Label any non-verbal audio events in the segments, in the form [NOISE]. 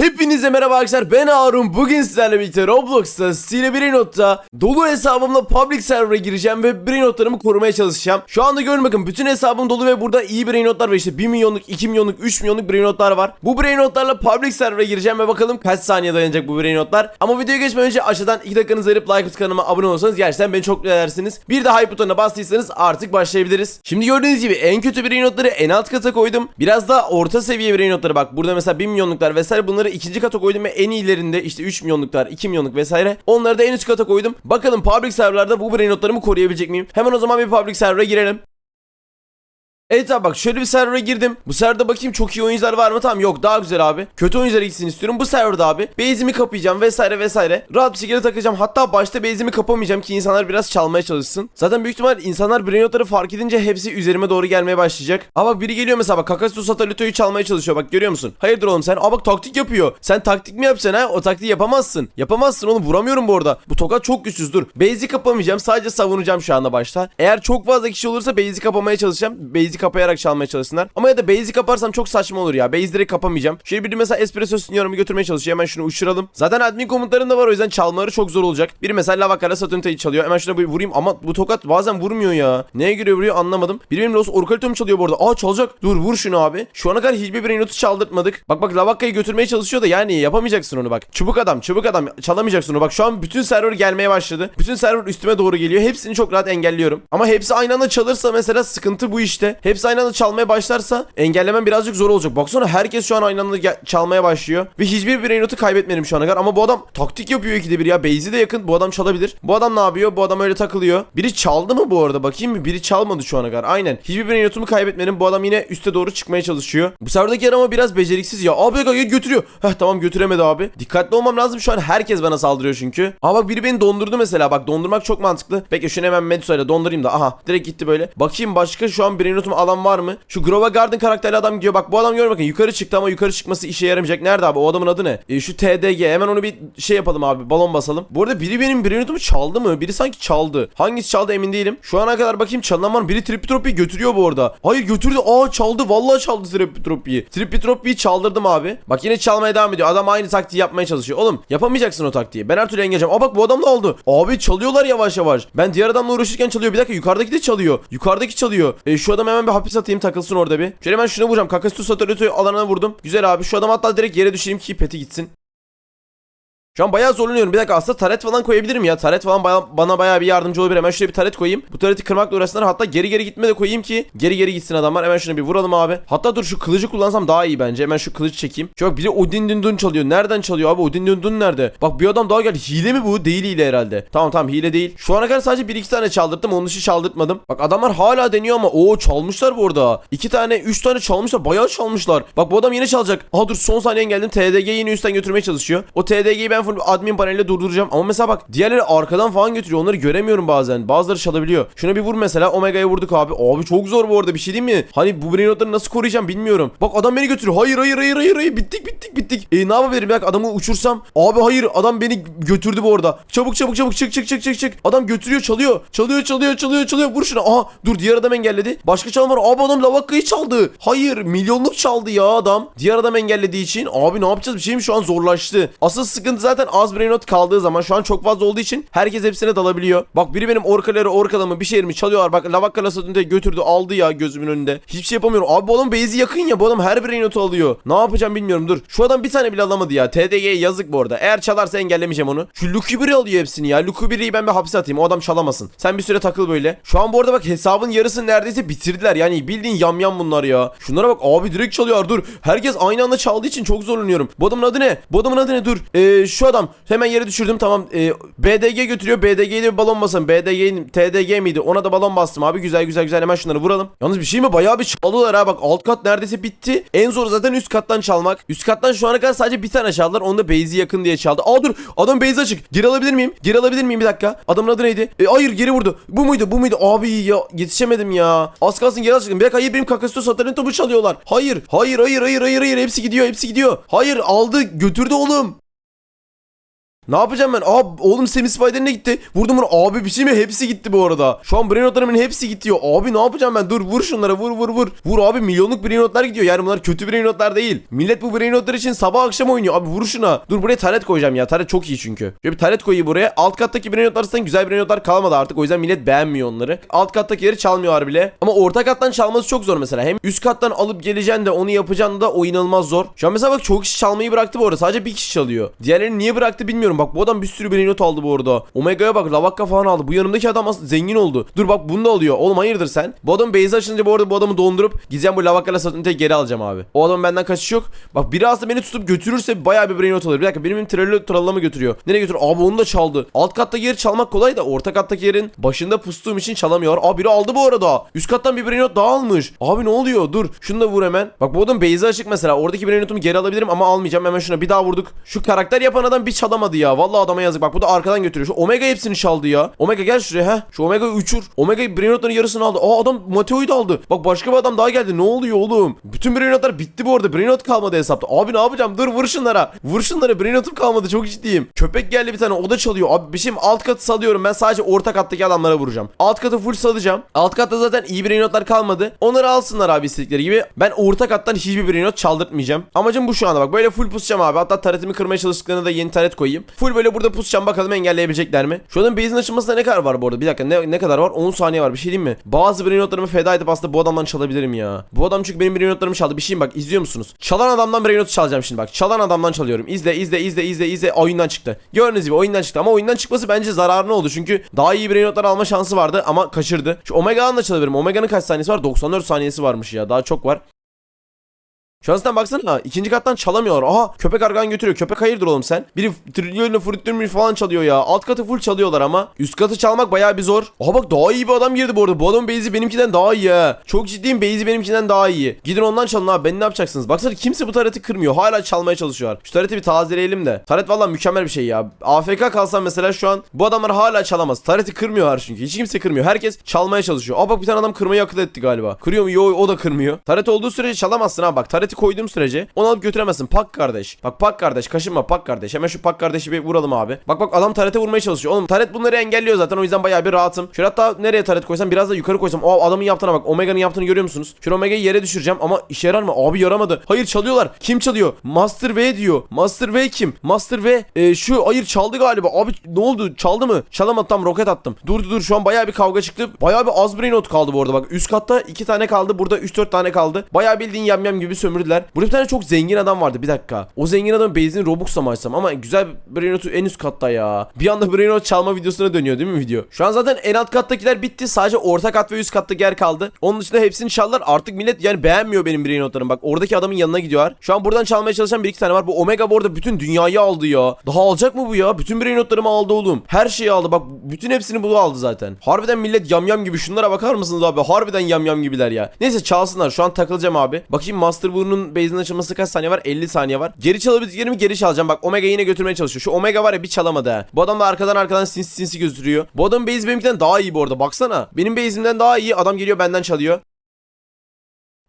Hepinize merhaba arkadaşlar ben Harun bugün sizlerle birlikte Roblox'ta Stile Brainot'ta dolu hesabımla public server'a gireceğim ve Brainot'larımı korumaya çalışacağım. Şu anda görün bakın bütün hesabım dolu ve burada iyi Brainot'lar ve işte 1 milyonluk 2 milyonluk 3 milyonluk Brainot'lar var. Bu Brainot'larla public server'a gireceğim ve bakalım kaç saniye dayanacak bu Brainot'lar. Ama videoya geçmeden önce aşağıdan 2 dakikanızı ayırıp like kanalıma abone olursanız gerçekten beni çok mutlu. Bir de hype butonuna bastıysanız artık başlayabiliriz. Şimdi gördüğünüz gibi en kötü Brainot'ları en alt kata koydum. Biraz da orta seviye Brainot'ları bak burada mesela 1 milyonluklar vesaire bunları ikinci kata koydum ve en iyilerinde işte 3 milyonluklar 2 milyonluk vesaire onları da en üst kata koydum. Bakalım public serverlarda bu Brainot'larımı koruyabilecek miyim? Hemen o zaman bir public server'a girelim. Evet abi bak şöyle bir server'a girdim. Bu serverda bakayım çok iyi oyuncular var mı? Tamam yok daha güzel abi. Kötü oyuncular gitsin istiyorum. Bu serverda abi base'imi kapayacağım vesaire vesaire. Rahat bir şekilde takacağım. Hatta başta base'imi kapamayacağım ki insanlar biraz çalmaya çalışsın. Zaten büyük ihtimal insanlar Brainot'ları fark edince hepsi üzerime doğru gelmeye başlayacak. Ama bak biri geliyor mesela bak Kakasu Satelito'yu çalmaya çalışıyor. Bak görüyor musun? Hayırdır oğlum sen? Aa bak taktik yapıyor. Sen taktik mi yapacaksın ha? O taktiği yapamazsın. Yapamazsın oğlum vuramıyorum bu arada. Bu tokat çok güçsüz dur. Base'i kapamayacağım. Sadece savunacağım şu anda başta. Eğer çok fazla kişi olursa base'i kapamaya çalışacağım. Base'i kapayarak çalmaya çalışsınlar. Ama ya da base'i kaparsam çok saçma olur ya. Base direkt kapamayacağım. Şöyle bir mesela espresso sinyorumu götürmeye çalışıyor. Hemen şunu uçuralım. Zaten admin komutlarında var o yüzden çalmaları çok zor olacak. Biri mesela Lavakara Saturnita'yı çalıyor. Hemen şuna bir vurayım ama bu tokat bazen vurmuyor ya. Neye göre vuruyor anlamadım. Biri benim Los Orkalito'mu çalıyor bu arada. Aa çalacak. Dur vur şunu abi. Şu ana kadar hiçbir brainot'u çaldırtmadık. Bak bak Lavakka'yı götürmeye çalışıyor da yani yapamayacaksın onu bak. Çubuk adam çubuk adam çalamayacaksın onu. Bak şu an bütün server gelmeye başladı. Bütün server üstüme doğru geliyor. Hepsini çok rahat engelliyorum. Ama hepsi aynı anda çalırsa mesela sıkıntı bu işte. Hepsi aynı anda çalmaya başlarsa engellemem birazcık zor olacak. Baksana herkes şu an aynı anda çalmaya başlıyor. Ve hiçbir brainot'u kaybetmedim şu ana kadar. Ama bu adam taktik yapıyor ikide bir ya. Base'i de yakın. Bu adam çalabilir. Bu adam ne yapıyor? Bu adam öyle takılıyor. Biri çaldı mı bu arada? Bakayım mı? Biri çalmadı şu ana kadar. Aynen. Hiçbir brainot'umu kaybetmedim. Bu adam yine üste doğru çıkmaya çalışıyor. Bu serverdaki yer ama biraz beceriksiz ya. Abi gel götürüyor. Heh tamam götüremedi abi. Dikkatli olmam lazım. Şu an herkes bana saldırıyor çünkü. Aa bak biri beni dondurdu mesela. Bak dondurmak çok mantıklı. Peki şunu hemen Medusa ile dondurayım da. Aha direkt gitti böyle. Bakayım başka şu an brainot'umu alan var mı? Şu Grova Garden karakterli adam gidiyor. Bak bu adam gör bakın yukarı çıktı ama yukarı çıkması işe yaramayacak. Nerede abi? O adamın adı ne? E, şu TDG. Hemen onu bir şey yapalım abi. Balon basalım. Bu arada biri benim brainot'umu çaldı mı? Biri sanki çaldı. Hangisi çaldı emin değilim. Şu ana kadar bakayım çalınan var mı? Biri Tripitropi'yi götürüyor bu arada. Hayır götürdü. Aa çaldı. Vallahi çaldı Tripitropi'yi. Tripitropi'yi çaldırdım abi. Bak yine çalmaya devam ediyor. Adam aynı taktiği yapmaya çalışıyor. Oğlum yapamayacaksın o taktiği. Ben her türlü engelleyeceğim. Aa bak bu adam da aldı. Abi çalıyorlar yavaş yavaş. Ben diğer adamla uğraşırken çalıyor. Bir dakika yukarıdaki de çalıyor. Yukarıdaki çalıyor. E, şu adam hemen bir hapis atayım takılsın orada bir. Şöyle ben şuna vuracağım. Kakastu Satoruto'yu alana vurdum. Güzel abi. Şu adam hatta direkt yere düşüreyim ki peti gitsin. Şu an bayağı zorlanıyorum. Bir dakika aslında taret falan koyabilirim ya. Taret falan baya- bana bayağı bir yardımcı olabilir. Hemen şuraya bir taret koyayım. Bu tareti kırmakla uğraşsınlar. Hatta geri geri gitme de koyayım ki geri geri gitsin adamlar. Hemen şuna bir vuralım abi. Hatta dur şu kılıcı kullansam daha iyi bence. Hemen şu kılıcı çekeyim. Şu biri Odin Dundun çalıyor. Nereden çalıyor abi? Odin Dundun nerede? Bak bir adam daha geldi. Hile mi bu? Değil hile herhalde. Tamam tamam hile değil. Şu ana kadar sadece 1-2 tane çaldırdım. Onun dışı çaldırtmadım. Bak adamlar hala deniyor ama o çalmışlar bu arada. 2 tane 3 tane çalmışlar. Bayağı çalmışlar. Bak bu adam yine çalacak. Aha dur son saniye geldim. TDG'yi yine üstten götürmeye çalışıyor. O TDG'yi ben full admin paneliyle durduracağım. Ama mesela bak diğerleri arkadan falan götürüyor. Onları göremiyorum bazen. Bazıları çalabiliyor. Şuna bir vur mesela. Omega'ya vurduk abi. Abi çok zor bu arada bir şey değil mi? Hani bu brainotları nasıl koruyacağım bilmiyorum. Bak adam beni götürüyor. Hayır hayır hayır hayır hayır. Bittik bittik bittik. E ne yapabilirim? Dakika adamı uçursam. Abi hayır adam beni götürdü bu arada. Çabuk çabuk çabuk çık çık çık çık çık. Adam götürüyor çalıyor. Çalıyor çalıyor çalıyor çalıyor. Vur şuna. Aha dur diğer adam engelledi. Başka çalan var. Abi adam lavakkayı çaldı. Hayır milyonluk çaldı ya adam. Diğer adam engellediği için. Abi ne yapacağız? Bir şeyim şu an zorlaştı. Asıl sıkıntı zaten az brainot kaldığı zaman şu an çok fazla olduğu için herkes hepsine dalabiliyor. Bak biri benim orkaları orkalama bir şeyimi çalıyorlar. Bak lavakka lasatını götürdü aldı ya gözümün önünde. Hiçbir şey yapamıyorum. Abi bu adam base'i yakın ya. Bu adam her brainotu alıyor. Ne yapacağım bilmiyorum dur. Şu adam bir tane bile alamadı ya. TDG'ye yazık bu arada. Eğer çalarsa engellemeyeceğim onu. Şu Lucky 1'i alıyor hepsini ya. Lucky 1'i ben bir hapse atayım. O adam çalamasın. Sen bir süre takıl böyle. Şu an bu arada bak hesabın yarısını neredeyse bitirdiler. Yani bildiğin yamyam bunlar ya. Şunlara bak abi direkt çalıyor. Dur. Herkes aynı anda çaldığı için çok zorlanıyorum. Bu adamın adı ne? Bu adamın adı ne? Dur. Ee, şu adam. Hemen yere düşürdüm. Tamam. Ee, BDG götürüyor. BDG'ye de bir balon basın. BDG TDG miydi? Ona da balon bastım abi. Güzel güzel güzel. Hemen şunları vuralım. Yalnız bir şey mi? Bayağı bir çaldılar ha. Bak alt kat neredeyse bitti. En zor zaten üst kattan çalmak. Üst kattan şu ana kadar sadece bir tane çaldılar. Onu da base'i yakın diye çaldı. Aa dur. Adam base açık. Geri alabilir miyim? Geri alabilir miyim? Bir dakika. Adamın adı neydi? E, hayır geri vurdu. Bu muydu? Bu muydu? Abi ya yetişemedim ya. Az kalsın geri alacaktım. Bir dakika hayır benim kakasito satarın topu çalıyorlar. Hayır. Hayır hayır hayır hayır hayır. Hepsi gidiyor. Hepsi gidiyor. Hayır aldı. Götürdü oğlum. Ne yapacağım ben? Aa oğlum Semi Spider ne gitti? Vurdum bunu. Abi bir şey mi? Hepsi gitti bu arada. Şu an brain notlarımın hepsi gidiyor. Abi ne yapacağım ben? Dur vur şunlara vur vur vur. Vur abi milyonluk brain notlar gidiyor. Yani bunlar kötü brain notlar değil. Millet bu brain notlar için sabah akşam oynuyor. Abi vur şuna. Dur buraya taret koyacağım ya. Taret çok iyi çünkü. Şöyle bir taret koyayım buraya. Alt kattaki brain notlar arasından güzel brain notlar kalmadı artık. O yüzden millet beğenmiyor onları. Alt kattakileri çalmıyorlar bile. Ama orta kattan çalması çok zor mesela. Hem üst kattan alıp geleceksin de onu yapacaksın da o inanılmaz zor. Şu an mesela bak çok kişi çalmayı bıraktı bu arada. Sadece bir kişi çalıyor. Diğerleri niye bıraktı bilmiyorum. Bak bu adam bir sürü brain not aldı bu arada. Omega'ya bak lavakka falan aldı. Bu yanımdaki adam aslında zengin oldu. Dur bak bunu da alıyor. Oğlum hayırdır sen? Bu adam base açınca bu arada bu adamı dondurup gideceğim bu lavakkayla satınca geri alacağım abi. O adamın benden kaçış yok. Bak biri aslında beni tutup götürürse bayağı bir brain alır. Bir dakika benim benim trello trallama götürüyor. Nereye götürüyor? Abi onu da çaldı. Alt kattaki yeri çalmak kolay da orta kattaki yerin başında pustuğum için çalamıyor. Abi biri aldı bu arada. Üst kattan bir brain not daha almış. Abi ne oluyor? Dur. Şunu da vur hemen. Bak bu adam base'i açık mesela. Oradaki brain notumu geri alabilirim ama almayacağım. Hemen şuna bir daha vurduk. Şu karakter yapan adam bir çalamadı ya. Vallahi adama yazık. Bak bu da arkadan götürüyor. Şu Omega hepsini çaldı ya. Omega gel şuraya ha. Şu Omega uçur. Omega brain notların yarısını aldı. Aa adam Mateo'yu da aldı. Bak başka bir adam daha geldi. Ne oluyor oğlum? Bütün brain notlar bitti bu arada. Brain not kalmadı hesapta. Abi ne yapacağım? Dur vur şunlara. Vur şunlara. Brain notum kalmadı. Çok ciddiyim. Köpek geldi bir tane. O da çalıyor. Abi bir şeyim alt katı salıyorum. Ben sadece orta kattaki adamlara vuracağım. Alt katı full salacağım. Alt katta zaten iyi brain notlar kalmadı. Onları alsınlar abi istedikleri gibi. Ben orta kattan hiçbir brain not çaldırtmayacağım. Amacım bu şu anda bak. Böyle full pusacağım abi. Hatta taretimi kırmaya çalıştıklarına da yeni taret koyayım. Full böyle burada pusacağım. Bakalım engelleyebilecekler mi? Şu an base'in açılmasında ne kadar var bu arada? Bir dakika ne, ne kadar var? 10 saniye var. Bir şey diyeyim mi? Bazı brain notlarımı feda edip aslında bu adamdan çalabilirim ya. Bu adam çünkü benim brain notlarımı çaldı. Bir şeyim bak izliyor musunuz? Çalan adamdan brain notu çalacağım şimdi bak. Çalan adamdan çalıyorum. İzle izle izle izle izle. Oyundan çıktı. Gördüğünüz gibi oyundan çıktı ama oyundan çıkması bence zararlı oldu. Çünkü daha iyi brain notlar alma şansı vardı ama kaçırdı. Şu Omega'dan da çalabilirim. Omega'nın kaç saniyesi var? 94 saniyesi varmış ya. Daha çok var. Şu an baksana ikinci kattan çalamıyorlar. Aha köpek argan götürüyor. Köpek hayırdır oğlum sen? Biri trilyonla fruttürmüş falan çalıyor ya. Alt katı full çalıyorlar ama. Üst katı çalmak bayağı bir zor. Aha bak daha iyi bir adam girdi bu arada. Bu adamın base'i benimkinden daha iyi ha. Çok ciddiyim base'i benimkinden daha iyi. Gidin ondan çalın abi. Ben ne yapacaksınız? Baksana kimse bu tareti kırmıyor. Hala çalmaya çalışıyorlar. Şu tareti bir tazeleyelim de. Taret valla mükemmel bir şey ya. AFK kalsam mesela şu an bu adamlar hala çalamaz. Tareti kırmıyorlar çünkü. Hiç kimse kırmıyor. Herkes çalmaya çalışıyor. Aa bak bir tane adam kırmayı akıl etti galiba. Kırıyor mu? Yo o da kırmıyor. Taret olduğu sürece çalamazsın ha. Bak tareti koyduğum sürece onu alıp götüremezsin. Pak kardeş. Bak pak kardeş. Kaşınma pak kardeş. Hemen şu pak kardeşi bir vuralım abi. Bak bak adam tarete vurmaya çalışıyor. Oğlum taret bunları engelliyor zaten. O yüzden bayağı bir rahatım. Şöyle hatta nereye taret koysam biraz da yukarı koysam. O adamın yaptığına bak. Omega'nın yaptığını görüyor musunuz? Şu Omega'yı yere düşüreceğim ama işe yarar mı? Abi yaramadı. Hayır çalıyorlar. Kim çalıyor? Master V diyor. Master V kim? Master V e, şu hayır çaldı galiba. Abi ne oldu? Çaldı mı? Çalamadı tam roket attım. Dur dur şu an bayağı bir kavga çıktı. Bayağı bir az brain kaldı bu arada bak. Üst katta 2 tane kaldı. Burada 3-4 tane kaldı. Bayağı bildiğin yamyam gibi sömürdüler. Burada bir tane çok zengin adam vardı. Bir dakika. O zengin adamın base'ini Robux'la mı? Ama güzel brain notu en üst katta ya. Bir anda brain not çalma videosuna dönüyor değil mi video? Şu an zaten en alt kattakiler bitti. Sadece orta kat ve üst katta yer kaldı. Onun dışında hepsini çaldılar. Artık millet yani beğenmiyor benim brain notlarımı. Bak oradaki adamın yanına gidiyorlar. Şu an buradan çalmaya çalışan bir iki tane var. Bu Omega bu arada bütün dünyayı aldı ya. Daha alacak mı bu ya? Bütün brain notlarımı aldı oğlum. Her şeyi aldı. Bak bütün hepsini bu aldı zaten. Harbiden millet yamyam gibi. Şunlara bakar mısınız abi? Harbiden yamyam gibiler ya. Neyse çalsınlar. Şu an takılacağım abi. Bakayım Master Blue'nun base'inin açılması kaç saniye var? 50 saniye var. Geri çalabildiklerimi geri çalacağım. Bak Omega yine götürmeye çalışıyor. Şu Omega var ya bir çalamadı ha. Bu adam da arkadan arkadan sinsi sinsi götürüyor. Bu adamın base benimkinden daha iyi bu arada. Baksana. Benim base'imden daha iyi. Adam geliyor benden çalıyor.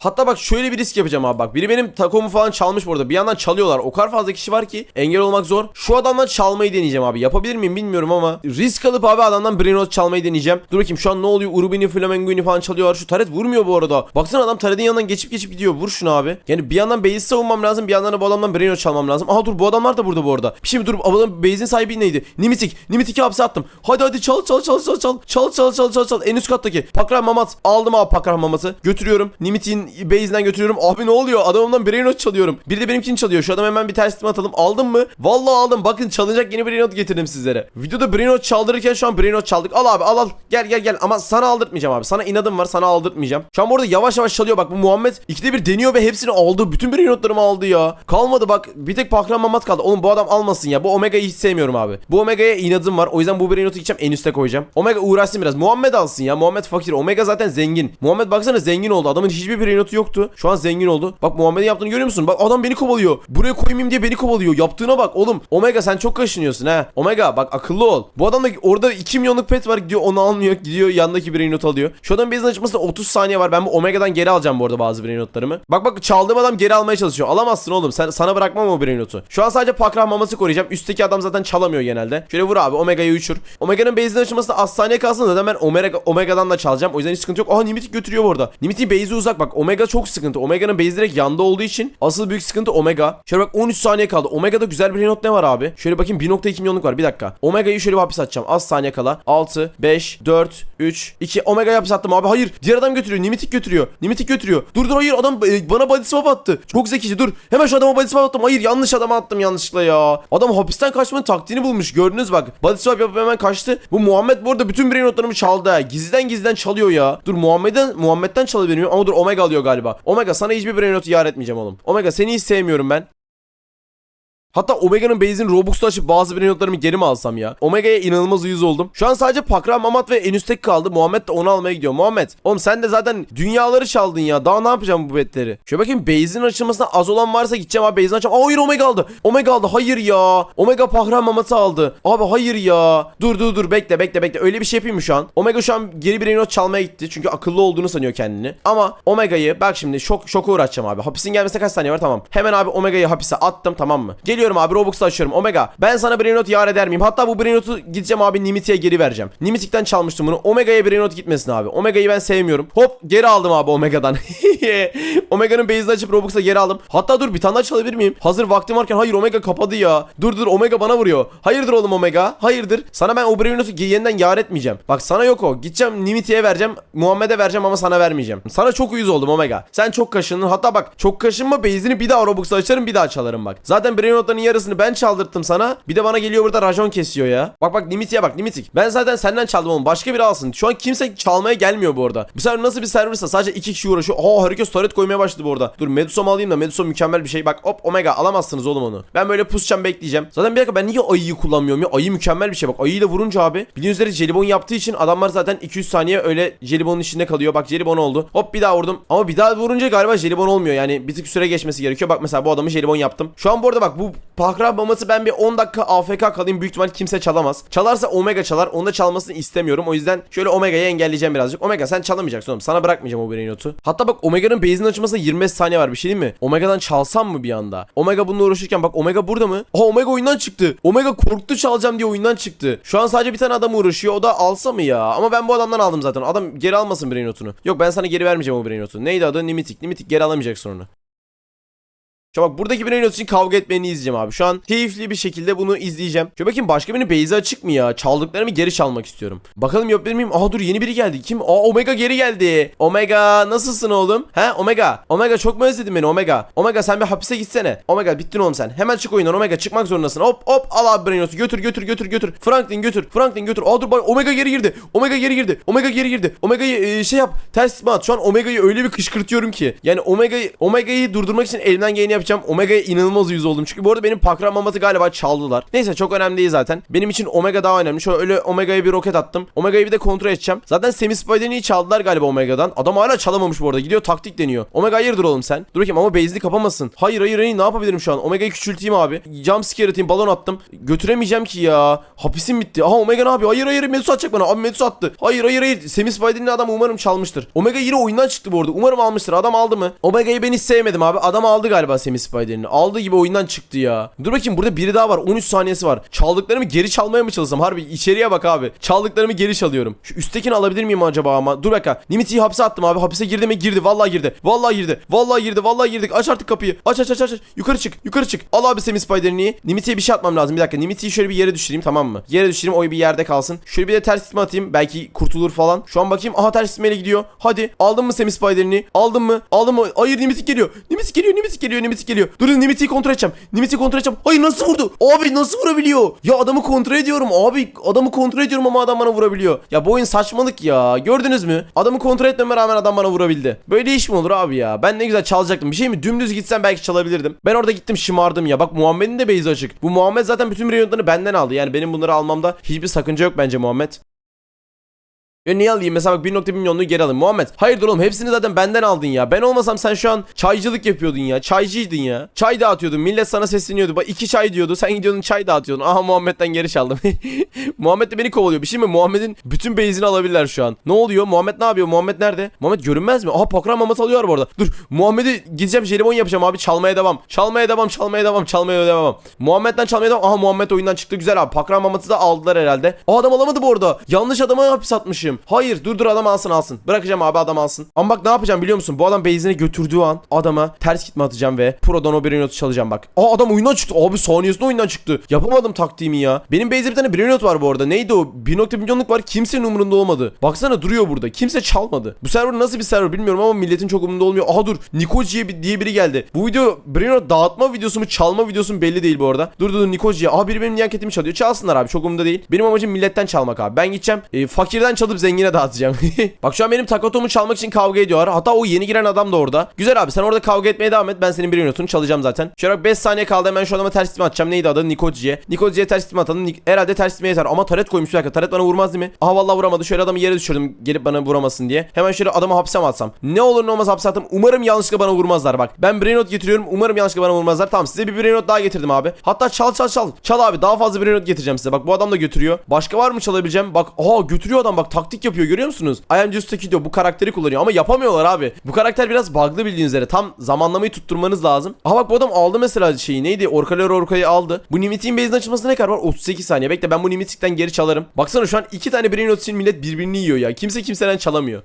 Hatta bak şöyle bir risk yapacağım abi bak. Biri benim takomu falan çalmış burada. Bir yandan çalıyorlar. O kadar fazla kişi var ki engel olmak zor. Şu adamdan çalmayı deneyeceğim abi. Yapabilir miyim bilmiyorum ama risk alıp abi adamdan Brainrot çalmayı deneyeceğim. Dur bakayım şu an ne oluyor? Urubini, Flamenguini falan çalıyorlar. Şu taret vurmuyor bu arada. Baksana adam taretin yanından geçip geçip gidiyor. Vur şunu abi. Yani bir yandan base'i savunmam lazım. Bir yandan da bu adamdan Brainrot çalmam lazım. Aha dur bu adamlar da burada bu arada. Bir şey mi dur adamın base'in sahibi neydi? Nimitik. Nimitik'i hapse attım. Hadi hadi çal çal çal çal çal. Çal çal çal çal çal. En üst kattaki. Pakra Mamat. Aldım abi Pakra Mamat'ı. Götürüyorum. Nimitik'in base'inden götürüyorum. Abi ne oluyor? Adamımdan brain not çalıyorum. Bir de benimkini çalıyor. Şu adam hemen bir ters atalım. Aldın mı? Vallahi aldım. Bakın çalınacak yeni brain not getirdim sizlere. Videoda brain not çaldırırken şu an brain not çaldık. Al abi al al. Gel gel gel. Ama sana aldırtmayacağım abi. Sana inadım var. Sana aldırtmayacağım. Şu an burada yavaş yavaş çalıyor. Bak bu Muhammed ikide bir deniyor ve hepsini aldı. Bütün brain notlarımı aldı ya. Kalmadı bak. Bir tek Pakran Mamat kaldı. Oğlum bu adam almasın ya. Bu Omega'yı hiç sevmiyorum abi. Bu Omega'ya inadım var. O yüzden bu brain notu gideceğim en üste koyacağım. Omega uğraşsın biraz. Muhammed alsın ya. Muhammed fakir. Omega zaten zengin. Muhammed baksana zengin oldu. Adamın hiçbir brain brainotu yoktu. Şu an zengin oldu. Bak Muhammed'in yaptığını görüyor musun? Bak adam beni kovalıyor. Buraya koymayayım diye beni kovalıyor. Yaptığına bak oğlum. Omega sen çok kaşınıyorsun ha. Omega bak akıllı ol. Bu adamda orada 2 milyonluk pet var gidiyor onu almıyor. Gidiyor yandaki brainot alıyor. Şu adam base'in açmasında 30 saniye var. Ben bu Omega'dan geri alacağım bu arada bazı brainotlarımı. Bak bak çaldığım adam geri almaya çalışıyor. Alamazsın oğlum. Sen sana bırakmam o brainotu. Şu an sadece pakrah maması koruyacağım. Üstteki adam zaten çalamıyor genelde. Şöyle vur abi Omega'yı uçur. Omega'nın base'in açılmasında az saniye kalsın zaten ben Omega, Omega'dan da çalacağım. O yüzden hiç sıkıntı yok. Aha Nimitik götürüyor bu arada. Nimitik'in base'i uzak bak. Omega çok sıkıntı. Omega'nın base direkt yanda olduğu için asıl büyük sıkıntı Omega. Şöyle bak 13 saniye kaldı. Omega'da güzel bir not ne var abi? Şöyle bakayım 1.2 milyonluk var. Bir dakika. Omega'yı şöyle bir hapis atacağım. Az saniye kala. 6, 5, 4, 3, 2. Omega'yı hapis attım abi. Hayır. Diğer adam götürüyor. Nimitik götürüyor. Nimitik götürüyor. Dur dur hayır adam e, bana body swap attı. Çok zekice dur. Hemen şu adama body swap attım. Hayır yanlış adama attım yanlışlıkla ya. Adam hapisten kaçmanın taktiğini bulmuş. Gördünüz bak. Body swap yapıp hemen kaçtı. Bu Muhammed bu arada bütün brain notlarımı çaldı. Gizliden gizliden çalıyor ya. Dur Muhammed'den Muhammed'den çalabilirim ama dur Omega alıyor galiba. Omega sana hiçbir brain notu yar etmeyeceğim oğlum. Omega seni hiç sevmiyorum ben. Hatta Omega'nın base'in Robux'u açıp bazı brain notlarımı geri mi alsam ya? Omega'ya inanılmaz uyuz oldum. Şu an sadece Pakra, Mamat ve en üstteki kaldı. Muhammed de onu almaya gidiyor. Muhammed oğlum sen de zaten dünyaları çaldın ya. Daha ne yapacağım bu betleri? Şöyle bakayım base'in açılmasına az olan varsa gideceğim abi base'in açacağım. Aa, hayır Omega aldı. Omega aldı. Hayır ya. Omega Pakra Mamat'ı aldı. Abi hayır ya. Dur dur dur bekle bekle bekle. Öyle bir şey yapayım mı şu an? Omega şu an geri brain not çalmaya gitti. Çünkü akıllı olduğunu sanıyor kendini. Ama Omega'yı bak şimdi şok şoka uğraşacağım abi. Hapisin gelmesine kaç saniye var tamam. Hemen abi Omega'yı hapise attım tamam mı? Geliyorum abi Robux'u açıyorum. Omega ben sana brain not yar eder miyim? Hatta bu brain notu gideceğim abi Nimitik'e geri vereceğim. Nimitik'ten çalmıştım bunu. Omega'ya brain not gitmesin abi. Omega'yı ben sevmiyorum. Hop geri aldım abi Omega'dan. [LAUGHS] Omega'nın base'ini açıp Robux'a geri aldım. Hatta dur bir tane daha çalabilir miyim? Hazır vaktim varken hayır Omega kapadı ya. Dur dur Omega bana vuruyor. Hayırdır oğlum Omega? Hayırdır? Sana ben o brain notu yeniden yar etmeyeceğim. Bak sana yok o. Gideceğim Nimitik'e vereceğim. Muhammed'e vereceğim ama sana vermeyeceğim. Sana çok uyuz oldum Omega. Sen çok kaşındın. Hatta bak çok kaşınma base'ini bir daha Robux'a açarım bir daha çalarım bak. Zaten brain notlarının yarısını ben çaldırttım sana. Bir de bana geliyor burada rajon kesiyor ya. Bak bak Nimitik'e bak Nimitik. Ben zaten senden çaldım oğlum. Başka biri alsın. Şu an kimse çalmaya gelmiyor bu arada. Bu server nasıl bir serversa sadece iki kişi uğraşıyor. Aa herkes turret koymaya başladı bu arada. Dur Medusa'mı alayım da Medusa mükemmel bir şey. Bak hop Omega alamazsınız oğlum onu. Ben böyle pusacağım bekleyeceğim. Zaten bir dakika ben niye ayıyı kullanmıyorum ya? Ayı mükemmel bir şey bak. Ayıyla vurunca abi. Bildiğiniz üzere jelibon yaptığı için adamlar zaten 200 saniye öyle jelibonun içinde kalıyor. Bak jelibon oldu. Hop bir daha vurdum. Ama bir daha vurunca galiba jelibon olmuyor. Yani bir tık süre geçmesi gerekiyor. Bak mesela bu adamı jelibon yaptım. Şu an bu arada bak bu pakra maması ben bir 10 dakika AFK kalayım. Büyük ihtimal kimse çalamaz. Çalarsa Omega çalar. Onu da çalmasını istemiyorum. O yüzden şöyle Omega'yı engelleyeceğim birazcık. Omega sen çalamayacaksın oğlum. Sana bırakmayacağım o brain notu. Hatta bak Omega'nın base'inin açılmasına 25 saniye var. Bir şey değil mi? Omega'dan çalsam mı bir anda? Omega bununla uğraşırken bak Omega burada mı? Aha Omega oyundan çıktı. Omega korktu çalacağım diye oyundan çıktı. Şu an sadece bir tane adam uğraşıyor. O da alsa mı ya? Ama ben bu adamdan aldım zaten. Adam geri almasın brain notunu. Yok ben sana geri vermeyeceğim o brain notu. Neydi adı? Nimitik. Nimitik geri alamayacaksın onu. Şu bak buradaki not için kavga etmeni izleyeceğim abi. Şu an keyifli bir şekilde bunu izleyeceğim. Şu bakayım başka birinin base'i açık mı ya? Çaldıklarımı geri çalmak istiyorum. Bakalım yapabilir miyim? Aha dur yeni biri geldi. Kim? Aa Omega geri geldi. Omega nasılsın oğlum? He Omega. Omega çok mu özledin beni Omega? Omega sen bir hapise gitsene. Omega bittin oğlum sen. Hemen çık oyundan Omega çıkmak zorundasın. Hop hop al abi brain notu. Götür götür götür götür. Franklin götür. Franklin götür. Aa dur bak Omega geri girdi. Omega geri girdi. Omega geri girdi. Omega'yı e, şey yap. Ters mi at? Şu an Omega'yı öyle bir kışkırtıyorum ki. Yani Omega'yı Omega'yı durdurmak için elimden geleni yapacağım. Omega'ya inanılmaz yüz oldum. Çünkü bu arada benim Pakra Mamat'ı galiba çaldılar. Neyse çok önemli değil zaten. Benim için Omega daha önemli. Şöyle Omega'ya bir roket attım. Omega'yı bir de kontrol edeceğim. Zaten Semi Spider'ini çaldılar galiba Omega'dan. Adam hala çalamamış bu arada. Gidiyor taktik deniyor. Omega hayırdır oğlum sen? Dur bakayım ama base'li kapamasın. Hayır hayır hayır ne yapabilirim şu an? Omega'yı küçülteyim abi. Jump scare atayım balon attım. Götüremeyeceğim ki ya. Hapisim bitti. Aha Omega ne yapıyor? Hayır hayır Medusa atacak bana. Abi Medusa attı. Hayır hayır hayır. Semi Spider'in adam umarım çalmıştır. Omega yine oyundan çıktı bu arada. Umarım almıştır. Adam aldı mı? Omega'yı ben hiç sevmedim abi. Adam aldı galiba Semi Spider'ini. Aldığı gibi oyundan çıktı ya. Dur bakayım burada biri daha var. 13 saniyesi var. Çaldıklarımı geri çalmaya mı çalışsam? Harbi içeriye bak abi. Çaldıklarımı geri çalıyorum. Şu üsttekini alabilir miyim acaba ama? Dur bakayım. Nimity'yi hapse attım abi. Hapise girdi mi? Girdi. Vallahi girdi. Vallahi girdi. Vallahi girdi. Vallahi girdik. Aç artık kapıyı. Aç aç aç aç. Yukarı çık. Yukarı çık. Al abi Semi Spider'ini. Nimity'ye bir şey atmam lazım. Bir dakika. Nimity'yi şöyle bir yere düşüreyim tamam mı? Yere düşüreyim. O bir yerde kalsın. Şöyle bir de ters itme atayım. Belki kurtulur falan. Şu an bakayım. Aha ters itmeyle gidiyor. Hadi. Aldın mı Semi Spider'ini? Aldın mı? Aldın mı? Hayır Nimity geliyor. Nimity geliyor. Nimity geliyor. Nimity geliyor. Dur Nimity'yi kontrol edeceğim. Nimity'yi kontrol edeceğim. Hayır nasıl vurdu? Abi nasıl vurabiliyor? Ya adamı kontrol ediyorum. Abi adamı kontrol ediyorum ama adam bana vurabiliyor. Ya bu oyun saçmalık ya. Gördünüz mü? Adamı kontrol etmeme rağmen adam bana vurabildi. Böyle iş mi olur abi ya? Ben ne güzel çalacaktım. Bir şey mi? Dümdüz gitsem belki çalabilirdim. Ben orada gittim şımardım ya. Bak Muhammed'in de base'i açık. Bu Muhammed zaten bütün milyonlarını benden aldı. Yani benim bunları almamda hiçbir sakınca yok bence Muhammed. Ya niye alayım mesela bak 1.1 milyonluğu geri alayım. Muhammed hayırdır oğlum hepsini zaten benden aldın ya. Ben olmasam sen şu an çaycılık yapıyordun ya. Çaycıydın ya. Çay dağıtıyordun. Millet sana sesleniyordu. Bak iki çay diyordu. Sen gidiyordun çay dağıtıyordun. Aha Muhammed'den geri çaldım. [LAUGHS] Muhammed de beni kovalıyor. Bir şey mi? Muhammed'in bütün beyzini alabilirler şu an. Ne oluyor? Muhammed ne yapıyor? Muhammed nerede? Muhammed görünmez mi? Aha Pokran maması alıyor bu arada. Dur. Muhammed'i gideceğim jelibon yapacağım abi. Çalmaya devam. Çalmaya devam. Çalmaya devam. Çalmaya devam. Muhammed'den çalmaya devam. Aha Muhammed oyundan çıktı. Güzel abi. Pakran maması da aldılar herhalde. O adam alamadı bu arada. Yanlış adama hapis atmışım. Hayır dur dur adam alsın alsın. Bırakacağım abi adam alsın. Ama bak ne yapacağım biliyor musun? Bu adam base'ine götürdüğü an adama ters gitme atacağım ve Pro'dan o Brainrot'u çalacağım bak. Aa adam oyundan çıktı. Abi saniyesinde oyundan çıktı. Yapamadım taktiğimi ya. Benim base'de bir tane Brainrot var bu arada. Neydi o? 1.1 milyonluk var. Kimsenin umurunda olmadı. Baksana duruyor burada. Kimse çalmadı. Bu server nasıl bir server bilmiyorum ama milletin çok umurunda olmuyor. Aha dur. Nikoji'ye bir- diye biri geldi. Bu video Brainrot dağıtma videosu mu çalma videosu mu belli değil bu arada. Dur dur Nikoji'ye. Aha biri benim niyaketimi çalıyor. Çalsınlar abi. Çok umurumda değil. Benim amacım milletten çalmak abi. Ben gideceğim. e, fakirden çalıp zengine dağıtacağım. [LAUGHS] Bak şu an benim Takato'mu çalmak için kavga ediyorlar. Hatta o yeni giren adam da orada. Güzel abi sen orada kavga etmeye devam et. Ben senin bir notunu çalacağım zaten. Şöyle bak 5 saniye kaldı hemen şu adama ters istime atacağım. Neydi adı? Nikoji'ye. Nikoji'ye ters istime atalım. Nik- Herhalde ters istime yeter. Ama taret koymuş bir dakika. Taret bana vurmaz değil mi? Aha vallahi vuramadı. Şöyle adamı yere düşürdüm. Gelip bana vuramasın diye. Hemen şöyle adamı hapse mi atsam? Ne olur ne olmaz hapse attım. Umarım yanlışlıkla bana vurmazlar bak. Ben brain not getiriyorum. Umarım yanlışlıkla bana vurmazlar. Tamam size bir brain not daha getirdim abi. Hatta çal çal çal. Çal abi daha fazla brain not getireceğim size. Bak bu adam da götürüyor. Başka var mı çalabileceğim? Bak aha götürüyor adam bak taktik yapıyor görüyor musunuz? I am just a kid diyor. Bu karakteri kullanıyor ama yapamıyorlar abi. Bu karakter biraz bug'lı bildiğiniz üzere. Tam zamanlamayı tutturmanız lazım. Aha bak bu adam aldı mesela şeyi neydi? Orkalor Orka'yı aldı. Bu Nimit'in base'in açılmasına ne kadar var? 38 saniye. Bekle ben bu Nimit'ten geri çalarım. Baksana şu an iki tane brain not için millet birbirini yiyor ya. Kimse kimseden çalamıyor.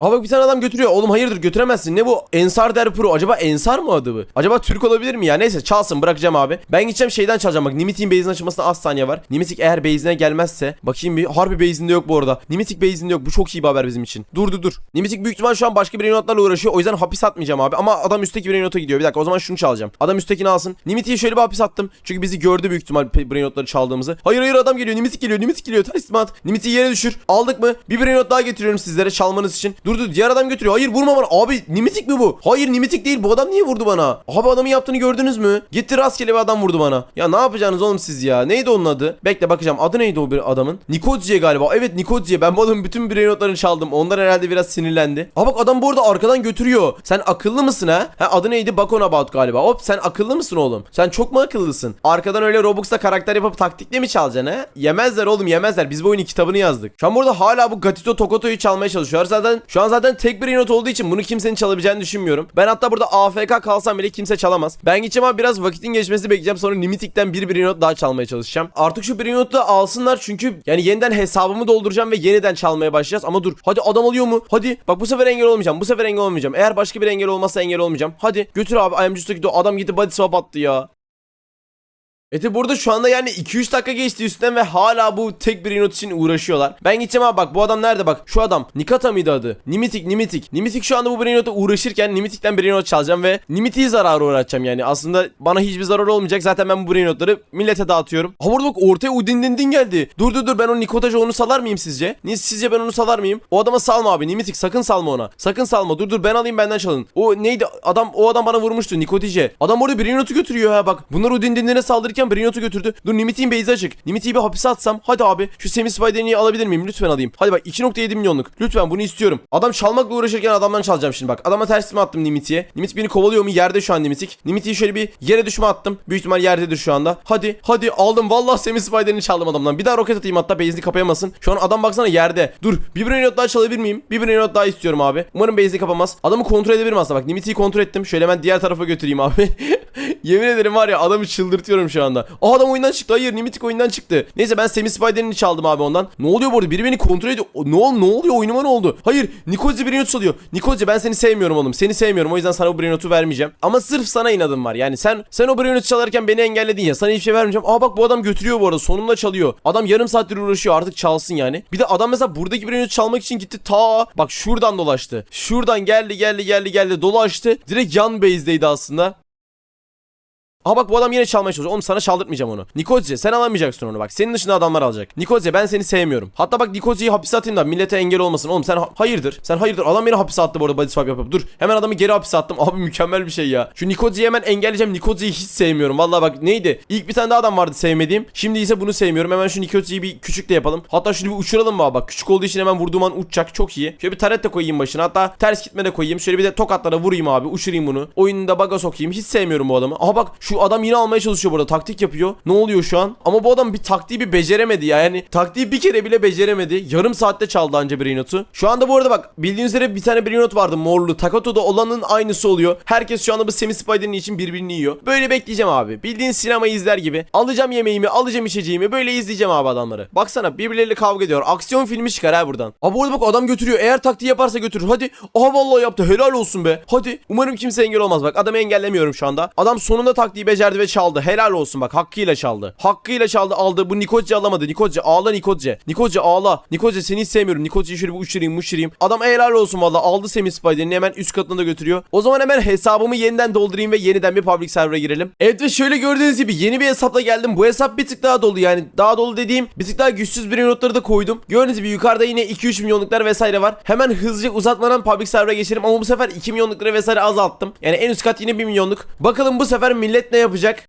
Aa bak bir tane adam götürüyor. Oğlum hayırdır götüremezsin. Ne bu? Ensar Der Pro. Acaba Ensar mı adı bu? Acaba Türk olabilir mi ya? Neyse çalsın bırakacağım abi. Ben gideceğim şeyden çalacağım bak. Nimitik'in base'in açılmasına az saniye var. Nimitik eğer base'ine gelmezse. Bakayım bir. Harbi base'inde yok bu arada. Nimitik base'inde yok. Bu çok iyi bir haber bizim için. Dur dur dur. Nimitik büyük ihtimal şu an başka bir notlarla uğraşıyor. O yüzden hapis atmayacağım abi. Ama adam üstteki bir nota gidiyor. Bir dakika o zaman şunu çalacağım. Adam üsttekini alsın. Nimitik'e şöyle bir hapis attım. Çünkü bizi gördü büyük ihtimal brain notları çaldığımızı. Hayır hayır adam geliyor. Nimitik geliyor. Nimitik geliyor. Teslim at. Nimitik'i yere düşür. Aldık mı? Bir brain not daha getiriyorum sizlere çalmanız için. Dur dur diğer adam götürüyor. Hayır vurma bana. Abi Nimitik mi bu? Hayır Nimitik değil. Bu adam niye vurdu bana? Abi adamın yaptığını gördünüz mü? Gitti rastgele bir adam vurdu bana. Ya ne yapacaksınız oğlum siz ya? Neydi onun adı? Bekle bakacağım. Adı neydi o bir adamın? Nikodziye galiba. Evet Nikodziye. Ben bu adamın bütün brain notlarını çaldım. Onlar herhalde biraz sinirlendi. Aa bak adam bu arada arkadan götürüyor. Sen akıllı mısın ha? Ha adı neydi? Bakon About galiba. Hop sen akıllı mısın oğlum? Sen çok mu akıllısın? Arkadan öyle Robux'ta karakter yapıp taktikle mi çalacaksın ha? Yemezler oğlum yemezler. Biz bu oyunun kitabını yazdık. Şu an burada hala bu Gatito Tokoto'yu çalmaya çalışıyor. Zaten şu an zaten tek bir not olduğu için bunu kimsenin çalabileceğini düşünmüyorum. Ben hatta burada AFK kalsam bile kimse çalamaz. Ben gideceğim abi biraz vakitin geçmesini bekleyeceğim. Sonra Nimitik'ten bir bir not daha çalmaya çalışacağım. Artık şu bir notu da alsınlar çünkü yani yeniden hesabımı dolduracağım ve yeniden çalmaya başlayacağız. Ama dur hadi adam alıyor mu? Hadi bak bu sefer engel olmayacağım. Bu sefer engel olmayacağım. Eğer başka bir engel olmazsa engel olmayacağım. Hadi götür abi. I am just a kid. Adam gitti body swap attı ya. Eti burada şu anda yani 2-3 dakika geçti üstten ve hala bu tek bir not için uğraşıyorlar. Ben gideceğim abi bak bu adam nerede bak şu adam Nikata mıydı adı? Nimitik Nimitik. Nimitik şu anda bu Brainot'a uğraşırken Nimitik'ten Brainot çalacağım ve Nimitik'i zarara uğratacağım yani. Aslında bana hiçbir zarar olmayacak. Zaten ben bu Brainot'ları millete dağıtıyorum. Ha burada bak ortaya Udin din din geldi. Dur dur dur ben o Nikotaj'ı onu salar mıyım sizce? Ni sizce ben onu salar mıyım? O adama salma abi Nimitik sakın salma ona. Sakın salma. Dur dur ben alayım benden çalın. O neydi adam o adam bana vurmuştu Nikotice. Adam orada Brainot'u götürüyor ha bak. Bunlar Udin dinlere saldırırken Brainot'u götürdü. Dur Nimit'in base'i açık. Nimit'i bir hapise atsam. Hadi abi şu Semi Spider'ini alabilir miyim? Lütfen alayım. Hadi bak 2.7 milyonluk. Lütfen bunu istiyorum. Adam çalmakla uğraşırken adamdan çalacağım şimdi bak. Adama tersime attım Nimit'iye. Nimit beni kovalıyor mu? Yerde şu an Nimit'ik. Nimit'i şöyle bir yere düşme attım. Büyük ihtimal yerdedir şu anda. Hadi hadi aldım. Vallahi Semi Spider'ini çaldım adamdan. Bir daha roket atayım hatta base'ini kapayamasın. Şu an adam baksana yerde. Dur bir brain daha çalabilir miyim? Bir brain daha istiyorum abi. Umarım base'ini kapamaz. Adamı kontrol edebilirim aslında. Bak Nimit'i kontrol ettim. Şöyle hemen diğer tarafa götüreyim abi. [LAUGHS] Yemin ederim var ya adamı çıldırtıyorum şu anda. Aa adam oyundan çıktı. Hayır Nimitik oyundan çıktı. Neyse ben Semi Spider'ini çaldım abi ondan. Ne oluyor bu arada? Biri beni kontrol ediyor. O- Ne, ol- ne oluyor? Oyunuma ne oldu? Hayır Nikozi Brainot çalıyor. Nikozi ben seni sevmiyorum oğlum. Seni sevmiyorum. O yüzden sana bu Brainot'u vermeyeceğim. Ama sırf sana inadım var. Yani sen sen o Brainot'u çalarken beni engelledin ya. Sana hiçbir şey vermeyeceğim. Aa bak bu adam götürüyor bu arada. Sonunda çalıyor. Adam yarım saattir uğraşıyor. Artık çalsın yani. Bir de adam mesela buradaki Brainot'u çalmak için gitti ta bak şuradan dolaştı. Şuradan geldi geldi geldi geldi dolaştı. Direkt yan base'deydi aslında. Aha bak bu adam yine çalmaya çalışıyor. Oğlum sana çaldırtmayacağım onu. Nikozce sen alamayacaksın onu bak. Senin dışında adamlar alacak. Nikozce ben seni sevmiyorum. Hatta bak Nikozce'yi hapise atayım da millete engel olmasın. Oğlum sen ha- hayırdır? Sen hayırdır? Adam beni hapise attı bu arada body swap yapıp. Dur hemen adamı geri hapise attım. [LAUGHS] Abi mükemmel bir şey ya. Şu Nikozce'yi hemen engelleyeceğim. Nikozce'yi hiç sevmiyorum. Vallahi bak neydi? İlk bir tane daha adam vardı sevmediğim. Şimdi ise bunu sevmiyorum. Hemen şu Nikozce'yi bir küçük de yapalım. Hatta şunu bir uçuralım mı? Bak küçük olduğu için hemen vurduğum an uçacak. Çok iyi. Şöyle bir taret de koyayım başına. Hatta ters gitme de koyayım. Şöyle bir de tokatlara vurayım abi. Uçurayım bunu. Oyunda baga sokayım. Hiç sevmiyorum bu adamı. Aha bak şu adam yine almaya çalışıyor burada. Taktik yapıyor. Ne oluyor şu an? Ama bu adam bir taktiği bir beceremedi ya. Yani taktiği bir kere bile beceremedi. Yarım saatte çaldı anca Brainot'u. Şu anda bu arada bak bildiğiniz üzere bir tane Brainot vardı morlu. Takato'da olanın aynısı oluyor. Herkes şu anda bu Semi Spider'ın için birbirini yiyor. Böyle bekleyeceğim abi. Bildiğin sinemayı izler gibi. Alacağım yemeğimi, alacağım içeceğimi. Böyle izleyeceğim abi adamları. Baksana birbirleriyle kavga ediyor. Aksiyon filmi çıkar ha buradan. Abi orada bak adam götürüyor. Eğer taktiği yaparsa götürür. Hadi. Aha vallahi yaptı. Helal olsun be. Hadi. Umarım kimse engel olmaz. Bak adamı engellemiyorum şu anda. Adam sonunda taktiği becerdi ve çaldı. Helal olsun bak. Hakkıyla çaldı. Hakkıyla çaldı aldı. Bu Nikozce alamadı. Nikozce ağla Nikozce. Nikozce ağla. Nikozce seni hiç sevmiyorum. Nikozce'yi şöyle bir uçurayım uçurayım. Adam helal olsun valla. Aldı Semi Spider'ini hemen üst katına da götürüyor. O zaman hemen hesabımı yeniden doldurayım ve yeniden bir public server'a girelim. Evet ve şöyle gördüğünüz gibi yeni bir hesapla geldim. Bu hesap bir tık daha dolu yani. Daha dolu dediğim bir tık daha güçsüz bir notları da koydum. Gördüğünüz gibi yukarıda yine 2-3 milyonluklar vesaire var. Hemen hızlıca uzatmadan public server'a geçelim ama bu sefer 2 milyonlukları vesaire azalttım. Yani en üst kat yine 1 milyonluk. Bakalım bu sefer millet ne yapacak?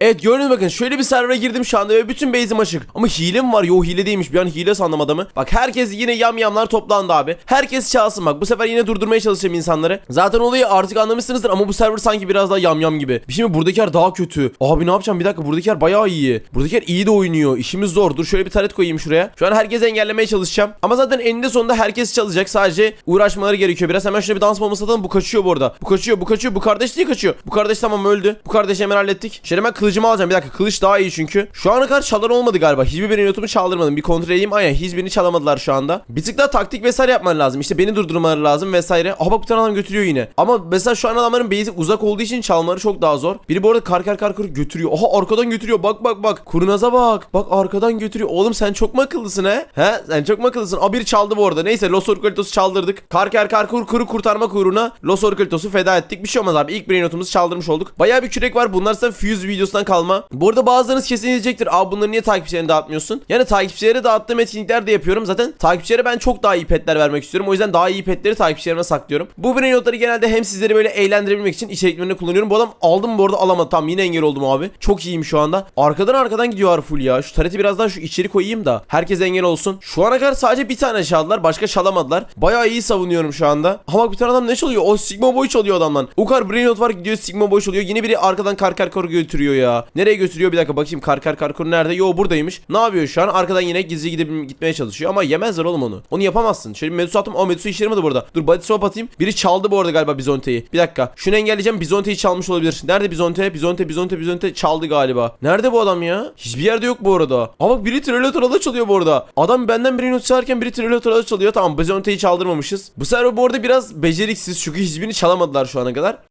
Evet gördünüz bakın şöyle bir server'a girdim şu anda ve bütün base'im açık. Ama hile var? Yo hile değilmiş. Bir an hile sandım adamı. Bak herkes yine yam yamlar toplandı abi. Herkes çalsın bak. Bu sefer yine durdurmaya çalışacağım insanları. Zaten olayı artık anlamışsınızdır ama bu server sanki biraz daha yam yam gibi. Bir şey? Buradakiler daha kötü. Abi ne yapacağım? Bir dakika buradakiler bayağı iyi. Buradakiler iyi de oynuyor. İşimiz zor. Dur şöyle bir taret koyayım şuraya. Şu an herkesi engellemeye çalışacağım. Ama zaten eninde sonunda herkes çalacak. Sadece uğraşmaları gerekiyor. Biraz hemen şöyle bir dans bombası atalım. Bu kaçıyor bu arada. Bu kaçıyor. Bu kaçıyor. Bu kardeş diye kaçıyor. Bu kardeş tamam öldü. Bu kardeşi hemen hallettik. Şöyle hemen kılıcımı alacağım. Bir dakika kılıç daha iyi çünkü. Şu ana kadar çalan olmadı galiba. Hiçbir birinin notumu çaldırmadım. Bir kontrol edeyim. Aynen hiçbirini çalamadılar şu anda. Bir tık daha taktik vesaire yapman lazım. İşte beni durdurmaları lazım vesaire. Aha bak bir tane adam götürüyor yine. Ama mesela şu an adamların base'i uzak olduğu için çalmaları çok daha zor. Biri bu arada kar kar kar kar götürüyor. Aha arkadan götürüyor. Bak bak bak. Kurnaza bak. Bak arkadan götürüyor. Oğlum sen çok mu akıllısın he? He? Sen çok mu akıllısın? Aa çaldı bu arada. Neyse Los Orcalitos'u çaldırdık. Kar kar kar kur kuru kurtarmak uğruna Los Orcalitos'u feda ettik. Bir şey olmaz abi. İlk brain notumuzu çaldırmış olduk. Bayağı bir kürek var. Bunlar ise Fuse videosundan kalma. Bu bazılarınız kesin diyecektir. Abi bunları niye takipçilerini dağıtmıyorsun? Yani takipçilere dağıttığım etkinlikler de yapıyorum. Zaten takipçilere ben çok daha iyi petler vermek istiyorum. O yüzden daha iyi petleri takipçilerime saklıyorum. Bu brain genelde hem sizleri böyle eğlendirebilmek için içeriklerini kullanıyorum. Bu adam aldım bu arada alamadı. Tamam yine engel oldum abi. Çok iyiyim şu anda. Arkadan arkadan gidiyor full ya. Şu tareti biraz daha şu içeri koyayım da. Herkes engel olsun. Şu ana kadar sadece bir tane çaldılar. Başka çalamadılar. Bayağı iyi savunuyorum şu anda. Bak bir tane adam ne çalıyor? O Sigma Boy çalıyor adamdan. O kadar brain not var gidiyor Sigma Boy çalıyor. Yine biri arkadan kar kar kar götürüyor ya. Nereye götürüyor bir dakika bakayım. Kar kar kar kar nerede? Yo buradaymış. Ne yapıyor şu an? Arkadan yine gizli gidip gitmeye çalışıyor ama yemezler oğlum onu. Onu yapamazsın. Şöyle Medusa attım. O Medusa işe yaramadı burada. Dur body swap atayım. Biri çaldı bu arada galiba Bizonte'yi. Bir dakika. Şunu engelleyeceğim. Bizonte'yi çalmış olabilir. Nerede Bizonte? Bizonte, Bizonte, Bizonte çaldı galiba. Nerede bu adam ya? Hiçbir yerde yok bu arada. Ama bak biri Trilateral'a çalıyor bu arada. Adam benden birini çalarken biri Trilateral'a çalıyor. Tamam Bizonte'yi çaldırmamışız. Bu server bu arada biraz beceriksiz çünkü hiçbirini çalamadılar şu ana kadar.